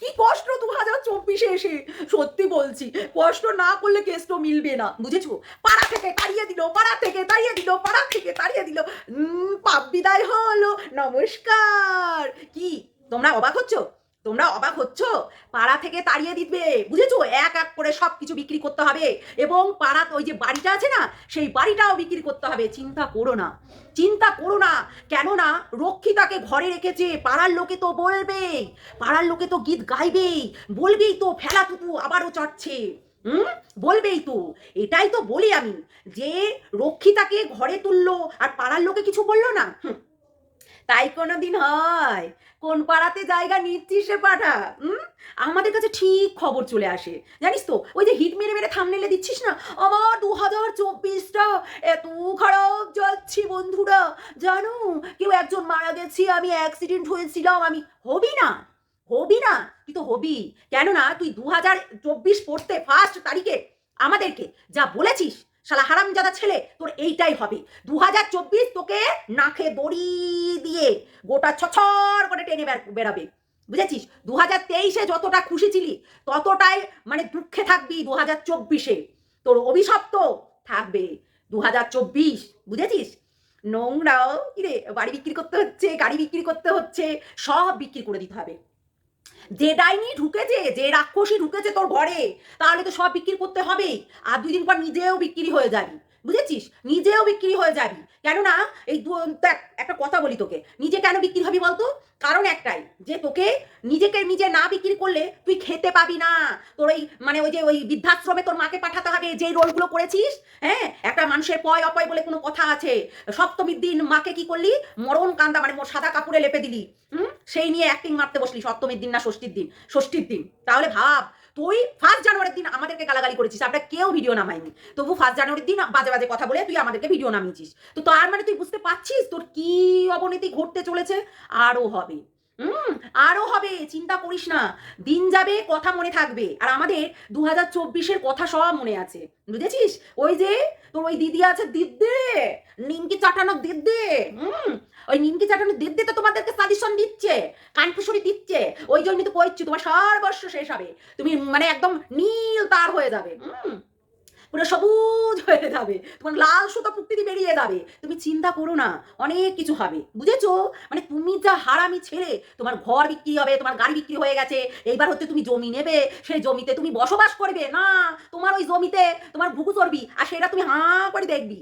কি কষ্ট দু হাজার চব্বিশে এসে? সত্যি বলছি কষ্ট না করলে কেসটা মিলবে না, বুঝেছ? পাড়া থেকে তাড়িয়ে দিল, পাড়া থেকে তাড়িয়ে দিল, পাড়া থেকে তাড়িয়ে দিল। পাপ বিদায় হলো, নমস্কার। কি, তোমরা অবাক হচ্ছ? তোমরা অবাক হচ্ছ? পাড়া থেকে তাড়িয়ে দিবে বুঝেছ? এক এক করে সব কিছু বিক্রি করতে হবে এবং পাড়া ওই যে বাড়িটা আছে না সেই বাড়িটাও বিক্রি করতে হবে। চিন্তা করো না চিন্তা করো না। কেননা রক্ষিতাকে ঘরে রেখেছে পাড়ার লোকে তো বলবেই পাড়ার লোকে তো গীত গাইবেই বলবেই তো ফেলা তুতু আবারও চড়ছে হুম? বলবেই তো। এটাই তো বলি আমি যে রক্ষিতাকে ঘরে তুললো আর পাড়ার লোকে কিছু বলল না। হুম, তাই কোনো দিন হয়। কোন পাড়াতে জায়গা নিচ্ছিস সে পাঠা? হুম আমাদের কাছে ঠিক খবর চলে আসে। জানিস তো, ওই যে হিট মেরে মেরে থামনেলে দিচ্ছিস না? আমার দু হাজার চব্বিশটা এত খারাপ যাচ্ছি বন্ধুরা। জানো, কেউ একজন মারা গেছে, আমি অ্যাক্সিডেন্ট হয়েছিলাম, আমি হবি না হবি না, তুই তো হবি। কেননা, তুই দু হাজার চব্বিশ পড়তে ফার্স্ট তারিখে আমাদেরকে যা বলেছিস শালা হারামজাদা ছেলে, তোর এইটাই হবে। দু হাজার চব্বিশ তোকে নাকে দড়ি দিয়ে গোটা ছছর করে টেনে বেরাবে বুঝেছিস? দু হাজার তেইশে যতটা খুশি ছিলি, ততটাই মানে দুঃখে থাকবি দু হাজার চব্বিশে। তোর অভিশপ্ত থাকবে দু হাজার চব্বিশ। বুঝেছিস? নোংরাও কিরে বাড়ি বিক্রি করতে হচ্ছে, গাড়ি বিক্রি করতে হচ্ছে, সব বিক্রি করে দিতে হবে। যে ডাইনি ঢুকেছে, যে রাক্ষসী ঢুকেছে তোর ঘরে, তাহলে তো সব বিক্রি করতে হবেই। আর দুই দিন পর নিজেও বিক্রি হয়ে যাবি। বুঝেছিস? নিজেও বিক্রি হয়ে যাবি। কেননা, এই দেখ, একটা কথা বলি তোকে। নিজে কেন বিক্রি হবি বলতো? কারণ একটাই, যে তোকে নিজেকে নিজে না বিক্রি করলে তুই খেতে পাবি না। তোর ওই মানে ওই যে ওই বৃদ্ধাশ্রমে তোর মাকে পাঠাতে হবে যে রোলগুলো করেছিস হ্যাঁ? একটা মানুষের পয়, অপয় বলে কোনো কথা আছে। সপ্তমীর দিন মাকে কি করলি? মরণ কান্দা মানে মোর সাদা কাপড়ে লেপে দিলি। হুম? সেই নিয়ে অ্যাক্টিং মারতে বসলি সপ্তমীর দিন না ষষ্ঠীর দিন। ষষ্ঠীর দিন। তাহলে ভাব তুই ফার্স্ট জানুয়ারির দিন আমাদেরকে গালাগালি করেছিস, আমরা কেউ ভিডিও নামাইনি। তবু ফার্স্ট জানুয়ারির দিন বাজে বাজে কথা বলে তুই আমাদেরকে ভিডিও নামিয়েছিস। তো তার মানে তুই বুঝতে পারছিস তোর কি অবনতি ঘটতে চলেছে? আরও হবে। হুম আরও হবে, চিন্তা করিস না। দিন যাবে, কথা মনে থাকবে। আর আমাদের দু হাজার চব্বিশের কথা সব মনে আছে। বুঝেছিস? ওই যে তোর ওই দিদি আছে দিদি নিমকি চাটানো দিদি হুম, ওই নিমকি চাটানো দিদি তো তোমাদেরকে সাজেশন দিচ্ছে। কানফুসুরি দিচ্ছে ওই জন্যই তো কইছি তোমার সর্বস্ব শেষ হবে। তুমি মানে একদম নীল তার হয়ে যাবে পুরো সবুজ হয়ে যাবে, তোমার লাল সুতো পুক্তি বেরিয়ে যাবে। তুমি চিন্তা করো না, অনেক কিছু হবে, বুঝেছ? মানে তুমি যা হারামি ছেড়ে তোমার ঘর বিক্রি হবে, তোমার গাড়ি বিক্রি হয়ে গেছে, এইবার হচ্ছে তুমি জমি নেবে, সেই জমিতে তুমি বসবাস করবে। না, তোমার ওই জমিতে তোমার ঘুঘু চড়বি, আর সেটা তুমি হাঁ করে দেখবি।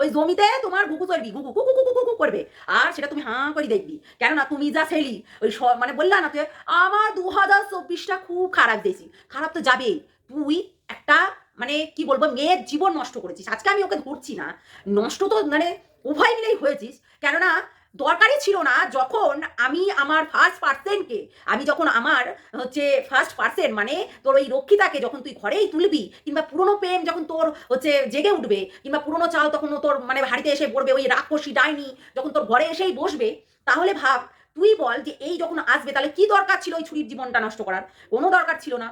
ওই জমিতে তোমার ঘুকু চলবি ঘুকু কুকু কুকু কুকু করবে। আর সেটা তুমি হাঁ করে দেখবি। কেননা তুমি যা ছেলি, ওই মানে বললা না তুই আমার দু হাজার চব্বিশটা খুব খারাপ দিয়েছি খারাপ তো যাবেই। তুই একটা মানে কি বলব, মেয়ের জীবন নষ্ট করেছিস। আজকে আমি ওকে ধরছি না। নষ্ট তো মানে উভয় মিলেই হয়েছিস। কেননা দরকারই ছিল না যখন আমি আমার ফার্স্ট পার্সেন্টকে আমি যখন আমার হচ্ছে ফার্স্ট পার্সেন্ট মানে তোর ওই রক্ষিতাকে যখন তুই ঘরেই তুলবি কিংবা পুরনো প্রেম যখন তোর হচ্ছে জেগে উঠবে কিংবা পুরনো চাল তখন তোর মানে হাড়িতে এসে পড়বে ওই রাক্ষসী ডাইনি যখন তোর ঘরে এসেই বসবে, তাহলে ভাব তুই বল যে এই যখন আসবে তাহলে কি দরকার ছিল ওই ছুরির জীবনটা নষ্ট করার? কোনো দরকার ছিল না।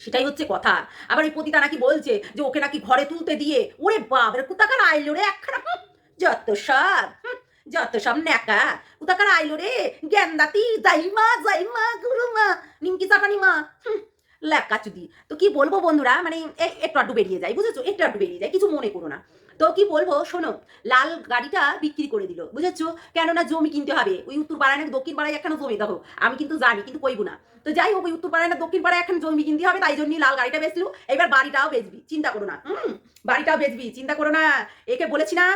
সেটাই হচ্ছে কথা। আবার ওই পতিতা নাকি বলছে যে ওকে নাকি ঘরে তুলতে দিয়ে, ওরে বাপ রে কোথাকার আইলো রে একখানা? যত সব। যত সব ন্যাকা কোথাকার আইলো রে। গেন্দাতি জাইমা জাইমা গুরুমা নিমকি চাপানি মা। লেকা চুদি। তো কি বলব বন্ধুরা মানে একটু আড্ডু বেরিয়ে যায় বুঝেছ? একটু আড্ডু বেরিয়ে যায় কিছু মনে করো না। তো কি বলব, শোনো, লাল গাড়িটা বিক্রি করে দিল, বুঝেছ? কেননা জমি কিনতে হবে। ওই উত্তর পাড়ায় না দক্ষিণ পাড়ায় একখানা জমি, দেখো। আমি কিন্তু জানি, কিন্তু কইবো না। তো যাই হোক, ওই উত্তর পাড়ায় না দক্ষিণ পাড়ায় এখন জমি কিনতে হবে, তাই জন্যই লাল গাড়িটা বেচলো। এবার বাড়িটাও বেচবি, চিন্তা করো না। হুম, বাড়িটাও বেচবি, চিন্তা করো না। একে বলেছি না,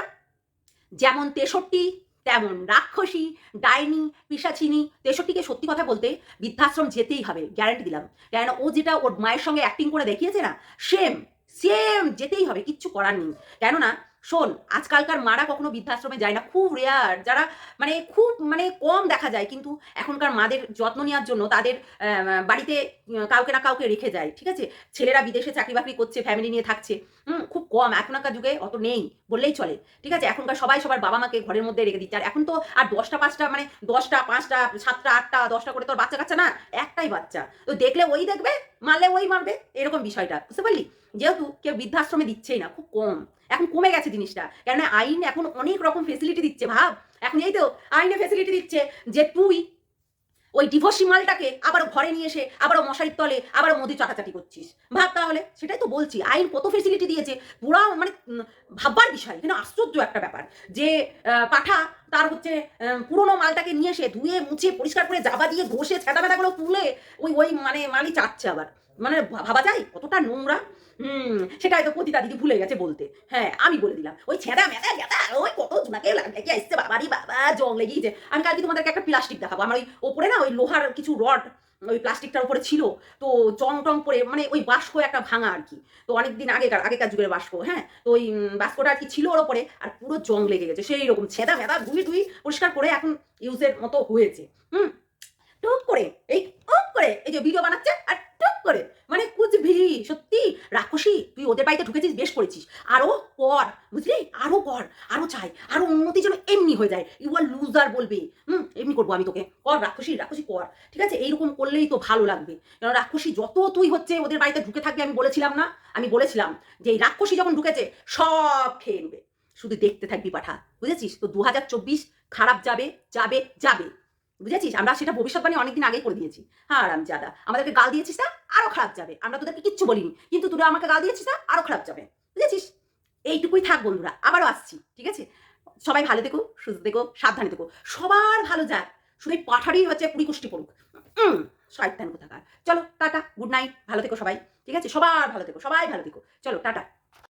যেমন তেষট্টি তেমন রাক্ষসী, ডাইনি, পিসাচিনি তেষট্টিকে সত্যি কথা বলতে বৃদ্ধাশ্রম যেতেই হবে গ্যারান্টি দিলাম। কেন ও যেটা ওর মায়ের সঙ্গে অ্যাক্টিং করে দেখিয়েছে না সেম সেম যেতেই হবে, কিচ্ছু করার নেই। কেননা শোন, আজকালকার মারা কখনো বৃদ্ধাশ্রমে যায় না। খুব রেয়ার যারা মানে খুব মানে কম দেখা যায়, কিন্তু এখনকার মাদের যত্ন নেওয়ার জন্য তাদের বাড়িতে কাউকে না কাউকে রেখে যায়, ঠিক আছে? ছেলেরা বিদেশে চাকরি বাকরি করছে ফ্যামিলি নিয়ে থাকছে। হুম, খুব কম, এখনকার যুগে অত নেই, বললেই চলে, ঠিক আছে? এখনকার সবাই সবার বাবা মাকে ঘরের মধ্যে রেখে দিচ্ছে। আর এখন তো আর দশটা, পাঁচটা মানে দশটা, পাঁচটা, সাতটা, আটটা, দশটা করে তোর বাচ্চা কাচ্চা না, একটাই বাচ্চা। তো দেখলে ওই দেখবে, মারলে ওই মারবে, এরকম বিষয়টা, বুঝতে পারলি? যেহেতু কেউ বৃদ্ধাশ্রমে দিচ্ছেই না, খুব কম। এখন কমে গেছে জিনিসটা। কেননা আইন এখন অনেক রকম ফেসিলিটি দিচ্ছে, ভাব। এখন এই তো আইনে ফেসিলিটি দিচ্ছে যে তুই ওই ডিভোর্সি মালটাকে আবারও ঘরে নিয়ে এসে, আবারও মশারির তলে, আবারও মোদি চাটাচাটি করছিস। ভাব তাহলে, সেটাই তো বলছি, আইন কত ফেসিলিটি দিয়েছে পুরা মানে ভাববার বিষয় কিন্তু আশ্চর্য একটা ব্যাপার। যে পাঠা তার হচ্ছে পুরোনো মালটাকে নিয়ে এসে ধুয়ে, মুছে, পরিষ্কার করে জাবা দিয়ে ঘষে ছেঁটা বেটাগুলো তুলে ওই ওই মানে মালি চাচ্ছে আবার। মানে ভাবা যায়, কতটা নোংরা। হুম সেটা হয়তো পতিতা দিদি ভুলে গেছে বলতে। হ্যাঁ আমি বলে দিলাম, ওই ছেঁড়া মেদা গেদা ওই কত জোনাকে লাগে বাবারি বাবা, জং লেগেছে আমি কালকে তোমাদেরকে একটা প্লাস্টিক দেখাবো, আমার ওই ওপরে না, ওই লোহার কিছু রড ওই প্লাস্টিকটার উপরে ছিল। তো টং মানে ওই বাস্ক একটা ভাঙা আর কি। তো অনেকদিন আগেকার আগেকার যুগের বাস্ক হ্যাঁ? তো ওই বাস্কটা আর কি ছিল ওর ওপরে, আর পুরো জং লেগে গেছে, সেই রকম ছেঁদা মেদা ধুই ধুই পরিষ্কার করে এখন ইউজের মতো হয়েছে, হুম? টুক করে, এই, টুক করে, এই যে ভিডিও বানাচ্ছে, আর টুক করে মানে কুচভি সত্যি রাক্ষসী, তুই ওদের বাড়িতে ঢুকেছিস, বেশ করেছিস। আরও কর, বুঝলি? আরও কর, আরও চাই, আরও উন্নতি যেন এমনি হয়ে যায়। ইউ আর লুজার বলবে। হুম, এমনি করব আমি তোকে। কর রাক্ষসী রাক্ষসী কর। ঠিক আছে? এইরকম করলেই তো ভালো লাগবে। কারণ রাক্ষসী যত তুই হচ্ছে ওদের বাড়িতে ঢুকে থাকবি, আমি বলেছিলাম না? আমি বলেছিলাম যে এই রাক্ষসী যখন ঢুকেছে, সব খেয়ে নেবে। শুধু দেখতে থাকবি, পাঠা। বুঝেছিস? তো দু হাজার চব্বিশ খারাপ যাবে যাবে যাবে। বুঝেছিস? আমরা সেটা ভবিষ্যৎবাণী অনেকদিন আগেই করে দিয়েছি। হ্যাঁ আরাম জাদা আমাদেরকে গাল দিয়েছিস না? আরও খারাপ যাবে। আমরা তোদেরকে কিচ্ছু বলিনি। কিন্তু তোরা আমাকে গাল দিয়েছিস না? আরও খারাপ যাবে। বুঝেছিস? এইটুকুই থাক বন্ধুরা, আবারও আসছি, ঠিক আছে? সবাই ভালো থেকো, সুস্থ থেকো, সাবধানে থেকো। সবার ভালো যাক। শুধু পাঠারই হচ্ছে কুড়ি কুষ্টি পড়ুক। শয়তান কোথাকার। চলো, টাটা, গুড নাইট, ভালো থেকো সবাই, ঠিক আছে? সবার ভালো থেকো, সবাই ভালো থেকো। চলো, টাটা।